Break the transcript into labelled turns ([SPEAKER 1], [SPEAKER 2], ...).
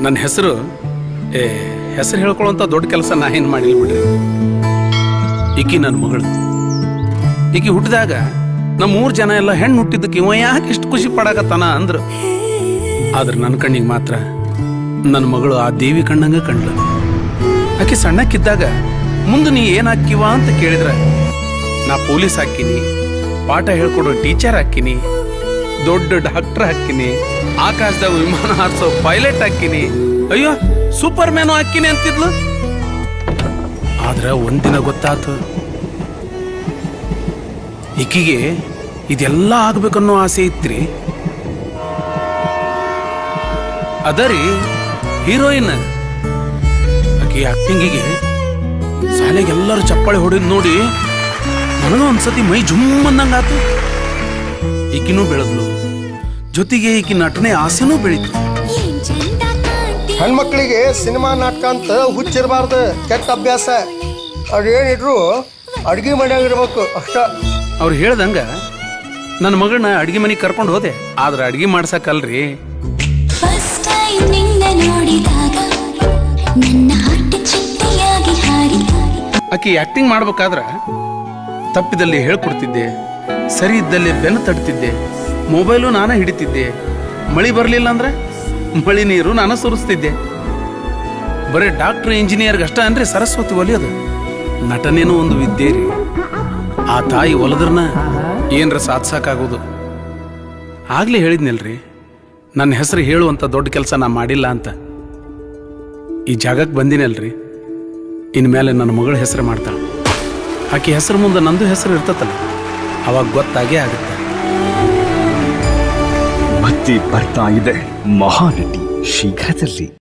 [SPEAKER 1] ನನ್ನ ಹೆಸರು, ಏ, ಹೆಸರು ಹೇಳ್ಕೊಳ್ಳೋಂಥ ದೊಡ್ಡ ಕೆಲಸ ನಾ ಏನು ಮಾಡಿಲ್ಲ ಬಿಡ್ರಿ. ಈಕಿ ನನ್ನ ಮಗಳು. ಈಕಿ ಹುಟ್ಟಿದಾಗ ನಮ್ಮ ಮೂರು ಜನ ಎಲ್ಲ ಹೆಣ್ಣು ಹುಟ್ಟಿದ್ದಕ್ಕೆ ಇವ ಯಾಕೆ ಇಷ್ಟು ಖುಷಿ ಪಡಾಕತ್ತಾನ ಅಂದ್ರು. ಆದ್ರೆ ನನ್ನ ಕಣ್ಣಿಗೆ ಮಾತ್ರ ನನ್ನ ಮಗಳು ಆ ದೇವಿ ಕಣ್ಣಂಗ ಕಂಡ್ಲು ಆಕೆ ಸಣ್ಣಕ್ಕಿದ್ದಾಗ ಮುಂದೆ ನೀ ಏನು ಅಂತ ಕೇಳಿದ್ರೆ, ನಾ ಪೊಲೀಸ್ ಹಾಕಿನಿ, ಪಾಠ ಹೇಳ್ಕೊಡೋ ಟೀಚರ್ ಹಾಕಿನಿ ದೊಡ್ಡ ಡಾಕ್ಟರ್ ಹಾಕಿನಿ ಆಕಾಶದಾಗ ವಿಮಾನ ಹಾರಿಸೋ ಪೈಲಟ್ ಹಾಕಿನಿ ಅಯ್ಯೋ ಸೂಪರ್ ಮ್ಯಾನು ಹಾಕಿನಿ ಅಂತಿದ್ಲು. ಆದ್ರೆ ಒಂದಿನ ಗೊತ್ತಾತು. ಈಕಿಗೆ ಇದೆಲ್ಲ ಆಗ್ಬೇಕನ್ನೋ ಆಸೆ ಇತ್ರಿ. ಅದರಿ ಹೀರೋಯಿನ್. ಆಕಿ ಆಕ್ಟಿಂಗಿಗೆ ಶಾಲೆಗೆ ಎಲ್ಲರೂ ಚಪ್ಪಾಳೆ ಹೊಡಿದ್ ನೋಡಿ ನನಗೂ ಒಂದ್ಸತಿ ಮೈ ಜುಮ್ ಅಂದಂಗಾತು. ಈಕಿನೂ ಬೆಳೆದ್ಲು. ಜೊತೆಗೆ ಈಕಿ ನಟನೆ ಆಸೆನೂ ಬೆಳೀತು.
[SPEAKER 2] ಹೆಣ್ಮಕ್ಳಿಗೆ ಸಿನಿಮಾ ನಾಟಕ ಅಂತ ಹುಚ್ಚಿರಬಾರ್ದು ಕೆಟ್ಟ ಅಭ್ಯಾಸ. ಅದೇನಿದ್ರು ಅಡ್ಗೆ ಮನೆಯಾಗಿರ್ಬೇಕು ಅಷ್ಟ.
[SPEAKER 1] ಅವ್ರು ಹೇಳ್ದಂಗ ನನ್ನ ಮಗಳನ್ನ ಅಡುಗೆ ಮನೆಗೆ ಕರ್ಕೊಂಡು ಹೋದೆ. ಆದ್ರೆ ಅಡುಗೆ ಮಾಡ್ಸಕ್ಕಲ್ರಿ ಆಕಿ ಆಕ್ಟಿಂಗ್ ಮಾಡ್ಬೇಕಾದ್ರ ತಪ್ಪಿದಲ್ಲಿ ಹೇಳ್ಕೊಡ್ತಿದ್ದೆ. ಸರಿ ಇದ್ದಲ್ಲಿ ಬೆನ್ನು ತಡ್ತಿದ್ದೆ. ಮೊಬೈಲು ನಾನು ಹಿಡಿತಿದ್ದೆ. ಮಳಿ ಬರಲಿಲ್ಲ ಅಂದ್ರೆ ಮಳಿ ನೀರು ನಾನು ಸುರಿಸ್ತಿದ್ದೆ. ಬರೀ ಡಾಕ್ಟರ್, ಇಂಜಿನಿಯರ್ಗೆ ಅಷ್ಟ ಅಂದ್ರೆ ಸರಸ್ವತಿ ಒಲಿಯೋದು ನಟನೇನೋ ಒಂದು ವಿದ್ಯೆ ರೀ. ಆ ತಾಯಿ ಒಲದ್ರನ್ನ ಏನ್ರ ಸಾಧಿಸೋಕ್ಕಾಗೋದು ಆಗಲೇ ಹೇಳಿದ್ನಲ್ರಿ, ನನ್ನ ಹೆಸರು ಹೇಳುವಂಥ ದೊಡ್ಡ ಕೆಲಸ ನಾ ಮಾಡಿಲ್ಲ ಅಂತ. ಈ ಜಾಗಕ್ಕೆ ಬಂದಿನಲ್ರಿ, ಇನ್ಮೇಲೆ ನನ್ನ ಮಗಳ ಹೆಸರು ಮಾಡ್ತಾಳೆ. ಆಕೆ ಹೆಸರು ಮುಂದೆ ನಂದು ಹೆಸರು ಇರ್ತತಲ್ಲ. ಅವಾಗ ಗೊತ್ತಾಗೇ ಆಗುತ್ತೆ.
[SPEAKER 3] ಮತ್ತೆ ಬರ್ತಾ ಇದೆ ಮಹಾನಟಿ ಶೀಘ್ರದಲ್ಲಿ.